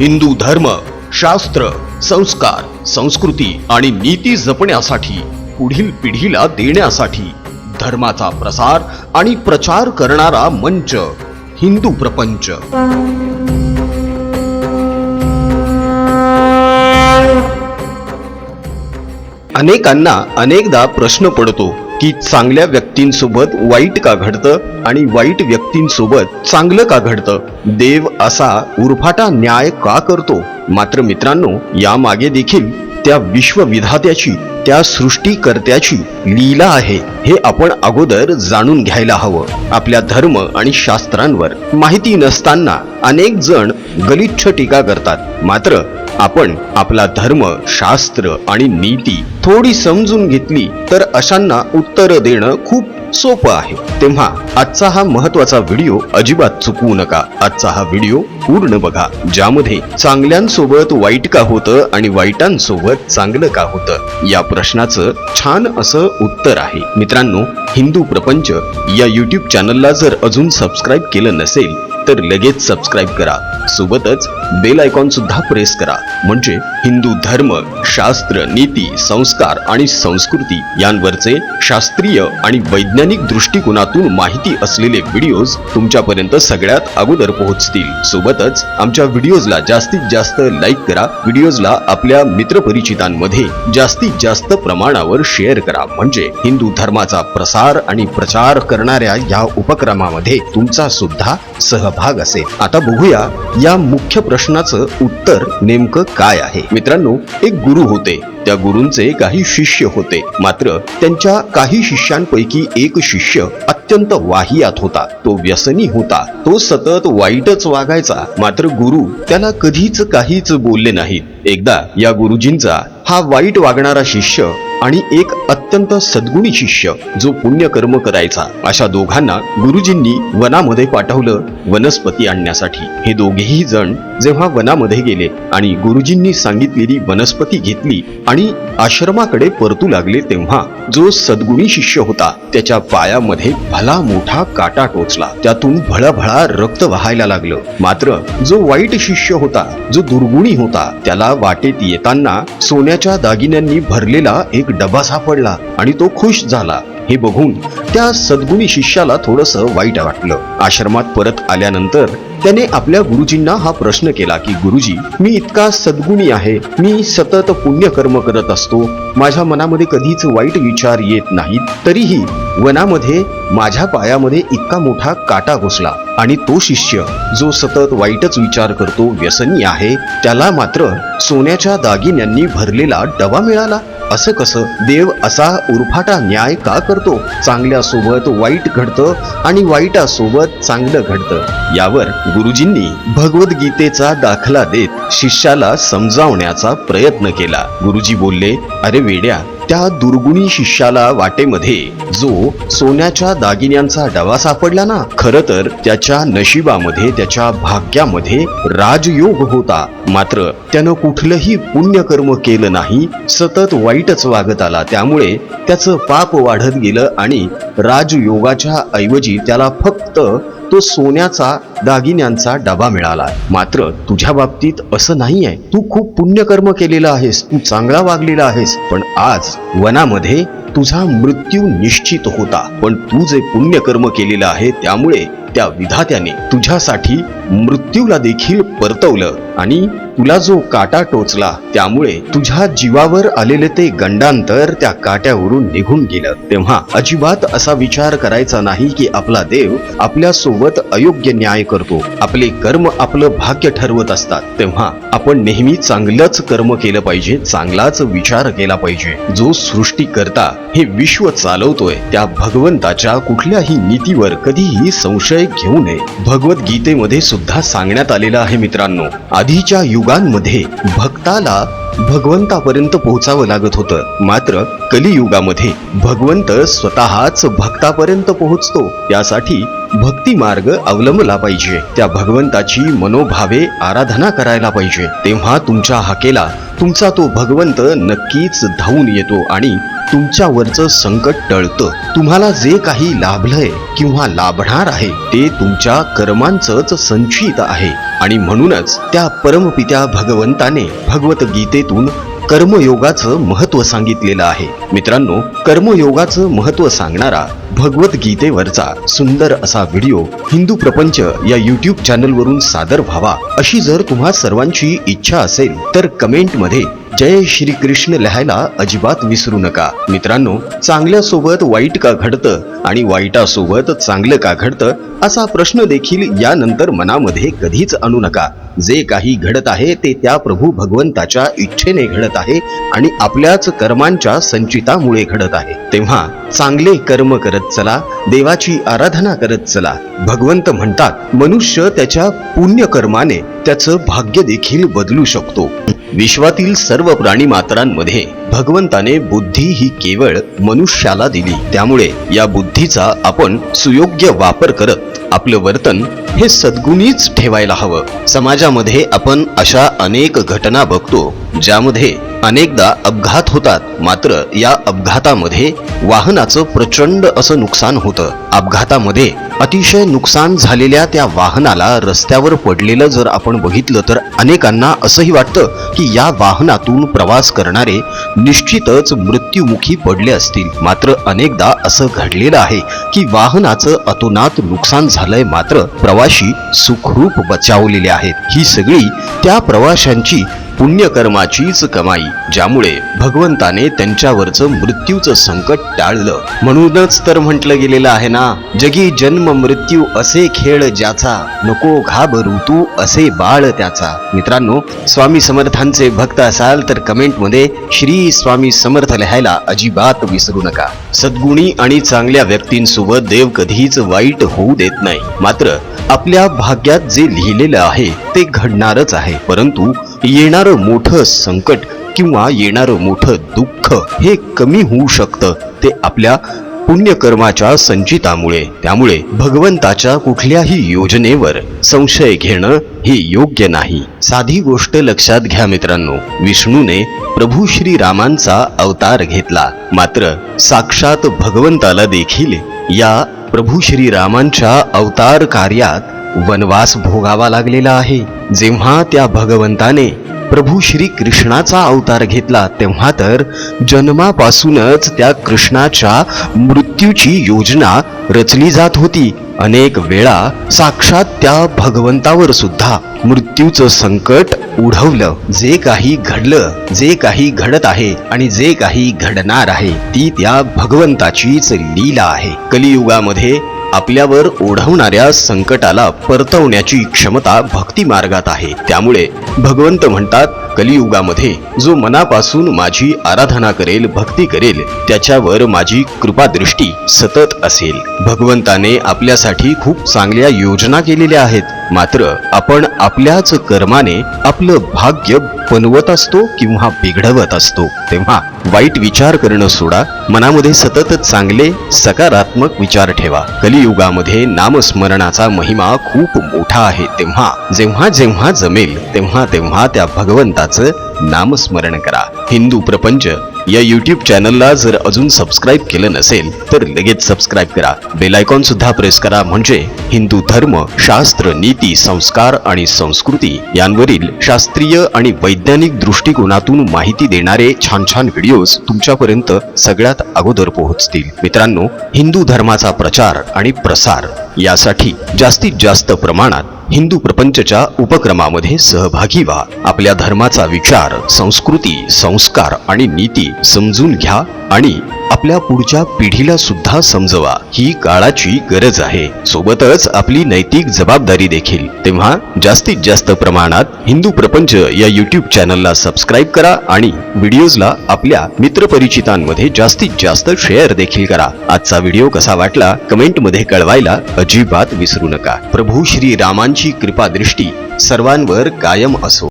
हिंदू धर्म शास्त्र संस्कार संस्कृती आणि नीती जपण्यासाठी पुढील पिढीला देण्यासाठी धर्माचा प्रसार आणि प्रचार करणारा मंच हिंदू प्रपंच. अनेकांना अनेकदा प्रश्न पडतो की चांगल्या व्यक्तींसोबत वाईट का घडतं आणि वाईट व्यक्तींसोबत चांगलं का घडतं? देव असा उरफाटा न्याय का करतो? मात्र मित्रांनो यामागे देखील त्या विश्वविधात्याची त्या सृष्टीकर्त्याची लीला आहे हे आपण अगोदर जाणून घ्यायला हवं. आपल्या धर्म आणि शास्त्रांवर माहिती नसताना अनेक जण गलिच्छ टीका करतात. मात्र आपण आपला धर्म शास्त्र आणि नीती थोडी समजून घेतली तर अशांना उत्तर देणं खूप सोपं आहे. तेव्हा आजचा हा महत्त्वाचा व्हिडिओ अजिबात चुकवू नका. आजचा हा व्हिडिओ पूर्ण बघा. ज्यामध्ये चांगल्यांसोबत वाईट का होतं आणि वाईटांसोबत चांगलं का होतं? या प्रश्नाचं छान असं उत्तर आहे. मित्रांनो हिंदू प्रपंच या युट्यूब चॅनलला जर अजून सबस्क्राईब केलं नसेल तर लगेच सबस्क्राईब करा. सोबतच बेल आयकॉन सुद्धा प्रेस करा. म्हणजे हिंदू धर्म शास्त्र नीती संस्कार आणि संस्कृती यांवरचे शास्त्रीय आणि वैज्ञानिक दृष्टिकोनातून माहिती असलेले व्हिडिओज तुमच्यापर्यंत सगळ्यात अगोदर पोहोचतील. सोबतच आमच्या व्हिडिओजला जास्तीत जास्त लाईक करा. व्हिडिओजला आपल्या मित्रपरिचितांमध्ये जास्तीत जास्त प्रमाणावर शेअर करा. म्हणजे हिंदू धर्माचा प्रसार आणि प्रचार करणाऱ्या या उपक्रमामध्ये तुमचा सुद्धा सहभाग असेल. आता बघूया या मुख्य प्रश्नाचं उत्तर नेमकं काय आहे. मित्रांनो एक गुरु होते. त्या गुरूंचे काही शिष्य होते. मात्र त्यांच्या काही शिष्यांपैकी एक शिष्य अत्यंत वाहियात होता. तो व्यसनी होता. तो सतत वाईटच वागायचा. मात्र गुरु त्याला कधीच काहीच बोलले नाहीत. एकदा या गुरुजींचा हा वाईट वागणारा शिष्य आणि एक अत्यंत सद्गुणी शिष्य जो पुण्यकर्म करायचा अशा दोघांना गुरुजींनी वनामध्ये पाठवलं वनस्पती आणण्यासाठी. हे दोघेही जण जेव्हा वनामध्ये गेले आणि गुरुजींनी सांगितलेली वनस्पती घेतली आणि आश्रमाकडे परतू लागले तेव्हा जो सद्गुणी शिष्य होता त्याच्या पायामध्ये भला मोठा काटा टोचला. त्यातून भळभळा रक्त वाहायला लागलं. मात्र जो वाईट शिष्य होता जो दुर्गुणी होता त्याला वाटेत येताना सोन्याच्या दागिन्यांनी भरलेला एक डबा सापडला आणि तो खुश झाला. हे बघून त्या सद्गुणी शिष्याला थोडस वाईट वाटलं. आश्रमात परत आल्यानंतर त्याने आपल्या गुरुजींना हा प्रश्न केला की गुरुजी मी इतका सद्गुणी आहे. मी सतत पुण्यकर्म करत असतो. माझ्या मनामध्ये कधीच वाईट विचार येत नाहीत. तरीही वनामध्ये माझ्या पायामध्ये इतका मोठा काटा घुसला. आणि तो शिष्य जो सतत वाईटच विचार करतो व्यसनी आहे त्याला मात्र सोन्याच्या दागिन्यांनी भरलेला डबा मिळाला. असं कसं? देव असा उरफाटा न्याय का करतो? चांगल्यासोबत वाईट घडतं आणि वाईटासोबत चांगलं घडतं. यावर गुरुजींनी भगवद्गीतेचा दाखला देत शिष्याला समजावण्याचा प्रयत्न केला. गुरुजी बोलले अरे वेड्या त्या दुर्गुणी शिष्याला वाटेमध्ये जो सोन्याच्या दागिन्यांचा डबा सापडला ना? खर तर त्याच्या नशिबामध्ये त्याच्या भाग्यामध्ये राजयोग होता. मात्र त्यानं कुठलंही पुण्यकर्म केलं नाही सतत वाईटच वागत आला. त्यामुळे त्याचं पाप वाढत गेलं आणि राजयोगाच्या ऐवजी त्याला फक्त तो सोन्याचा दागिन्यांचा डबा मिळाला मात्र तुझ्या बाबतीत असं नाही आहे तू खूप पुण्यकर्म केलेलं आहेस. तू चांगला वागलेला आहेस. पण आज वनामध्ये तुझा मृत्यू निश्चित होता. पण तू जे पुण्यकर्म केलेलं आहे त्यामुळे त्या विधात्याने तुझ्यासाठी मृत्यूला देखील परतवलं. आणि तुला जो काटा टोचला त्यामुळे तुझ्या जीवावर आलेले ते गंडांतर त्या काट्यावरून निघून गेलं. तेव्हा अजिबात असा विचार करायचा नाही की आपला देव आपल्यासोबत अयोग्य न्याय करतो. आपले कर्म आपलं भाग्य ठरवत असतात. तेव्हा आपण नेहमी चांगलंच कर्म केलं पाहिजे चांगलाच विचार केला पाहिजे. जो सृष्टी करता हे विश्व चालवतोय त्या भगवंताच्या कुठल्याही नीतीवर कधीही संशय घेऊ नये. भगवद्गीतेमध्ये सुद्धा सांगण्यात आलेलं आहे मित्रांनो आधीच्या युगांमध्ये भक्ताला भगवंतापर्यंत पोहोचावं लागत होतं. मात्र कलियुगामध्ये भगवंत स्वतःच भक्तापर्यंत पोहोचतो. त्यासाठी भक्ती मार्ग अवलंबला पाहिजे. त्या भगवंताची मनोभावे आराधना करायला पाहिजे. तेव्हा तुमच्या हाकेला तुमचा तो भगवंत नक्कीच धावून येतो आणि तुमच्यावरचं संकट टळतं. तुम्हाला जे काही लाभलंय किंवा लाभणार आहे ते तुमच्या कर्मांचंच संचित आहे. आणि म्हणूनच त्या परमपित्या भगवंताने भगवद्गीतेतून कर्मयोगाचं महत्त्व सांगितलेलं आहे. मित्रांनो कर्मयोगाचं महत्त्व सांगणारा भगवद्गीतेवरचा सुंदर असा व्हिडिओ हिंदू प्रपंच या युट्यूब चॅनलवरून सादर व्हावा. अशी जर तुम्हा सर्वांची इच्छा असेल तर कमेंटमध्ये जय श्री कृष्ण लिहायला अजिबात विसरू नका. मित्रांनो चांगल्यासोबत वाईट का घडतं आणि वाईटासोबत चांगलं का घडतं असा प्रश्न देखील यानंतर मनामध्ये कधीच आणू नका. जे काही घडत आहे ते त्या प्रभू भगवंताच्या इच्छेने घडत आहे आणि आपल्याच कर्मांच्या संचितामुळे घडत आहे. तेव्हा चांगले कर्म करत चला देवाची आराधना करत चला. भगवंत म्हणतात मनुष्य त्याच्या पुण्यकर्माने त्याचं भाग्य देखील बदलू शकतो. विश्वातील सर्व प्राणी मात्रांमध्ये भगवंताने बुद्धी ही केवळ मनुष्याला दिली. त्यामुळे या बुद्धीचा आपण सुयोग्य वापर करत आपलं वर्तन हे सद्गुणीच ठेवायला हवं. समाजामध्ये आपण अशा अनेक घटना बघतो ज्यामध्ये अनेकदा अपघात होतात. मात्र या अपघातामध्ये वाहनाचं प्रचंड असं नुकसान होतं. अपघातामध्ये अतिशय नुकसान झालेल्या त्या वाहनाला रस्त्यावर पडलेलं जर आपण बघितलं तर अनेकांना असंही वाटतं की या वाहनातून प्रवास करणारे निश्चितच मृत्युमुखी पडले असतील. मात्र अनेकदा असं घडलेलं आहे की वाहनाचं अतोनात नुकसान झालंय मात्र प्रवाशी सुखरूप बचावलेले आहेत. ही सगळी त्या प्रवाशांची पुण्यकर्माचीच कमाई ज्यामुळे भगवंताने त्यांच्यावरचं मृत्यूचं संकट टाळलं. म्हणूनच तर म्हटलं गेलेलं आहे ना जगी जन्म मृत्यू असे खेळ ज्याचा नको घाबरू तू असे बाळ त्याचा. मित्रांनो स्वामी समर्थांचे भक्त असाल तर कमेंटमध्ये श्री स्वामी समर्थ लिहायला अजिबात विसरू नका. सद्गुणी आणि चांगल्या व्यक्तींसोबत देव कधीच वाईट होऊ देत नाही. मात्र आपल्या भाग्यात जे लिहिलेलं आहे ते घडणारच आहे. परंतु येणारं मोठं संकट किंवा येणारं मोठं दुःख हे कमी होऊ शकतं ते आपल्या पुण्यकर्माच्या संचितामुळे. त्यामुळे भगवंताच्या कुठल्याही योजनेवर संशय घेणं हे योग्य नाही. साधी गोष्ट लक्षात घ्या मित्रांनो. विष्णूने प्रभू श्री रामांचा अवतार घेतला. मात्र साक्षात भगवंताला देखील या प्रभू श्री रामांच्या अवतार कार्यात वनवास भोगावा लागलेला आहे. जेव्हा त्या भगवंताने प्रभू श्री कृष्णाचा अवतार घेतला तेव्हा तर जन्मापासूनच त्या कृष्णाच्या मृत्यूची योजना रचली जात होती. अनेक वेळा साक्षात त्या भगवंतावर सुद्धा मृत्यूचं संकट उढवलं. जे काही घडलं जे काही घडत आहे आणि जे काही घडणार आहे ती त्या भगवंताचीच लीला आहे. कलियुगामध्ये आपल्यावर ओढवणाऱ्या संकटाला परतवण्याची क्षमता भक्ती मार्गात आहे. त्यामुळे भगवंत म्हणतात कलियुगामध्ये जो मनापासून माझी आराधना करेल भक्ती करेल त्याच्यावर माझी कृपादृष्टी सतत असेल. भगवंताने आपल्यासाठी खूप चांगल्या योजना केलेल्या आहेत. मात्र आपण आपल्याच कर्माने आपलं भाग्य बनवत असतो किंवा बिघडवत असतो. तेव्हा वाईट विचार करणं सोडा. मनामध्ये सतत चांगले सकारात्मक विचार ठेवा. कलियुगामध्ये नामस्मरणाचा महिमा खूप मोठा आहे. तेव्हा जेव्हा जेव्हा जमेल तेव्हा तेव्हा त्या भगवंता भगवंताचं नामस्मरण करा. हिंदू प्रपंच या यूट्यूब चॅनलला जर अजून सबस्क्राईब केलं नसेल तर लगेच सबस्क्राईब करा. बेलायकॉन सुद्धा प्रेस करा म्हणजे हिंदू धर्म शास्त्र नीती संस्कार आणि संस्कृती यांवरील शास्त्रीय आणि वैज्ञानिक दृष्टिकोनातून माहिती देणारे छान छान व्हिडिओज तुमच्यापर्यंत सगळ्यात अगोदर पोहोचतील. मित्रांनो हिंदू धर्माचा प्रचार आणि प्रसार यासाठी जास्तीत जास्त प्रमाणात हिंदू प्रपंचच्या उपक्रमामध्ये सहभागी व्हा. आपल्या धर्माचा विचार संस्कृती संस्कार आणि नीती समजून घ्या आणि आपल्या पुढच्या पिढीला सुद्धा समजवा. ही काळाची गरज आहे. सोबतच आपली नैतिक जबाबदारी देखील. तेव्हा जास्तीत जास्त प्रमाणात हिंदू प्रपंच या युट्यूब चॅनलला सबस्क्राईब करा आणि व्हिडिओजला आपल्या मित्रपरिचितांमध्ये जास्तीत जास्त शेअर देखील करा. आजचा व्हिडिओ कसा वाटला कमेंटमध्ये कळवायला अजिबात विसरू नका. प्रभू श्री रामांची कृपा दृष्टी सर्वांवर कायम असो.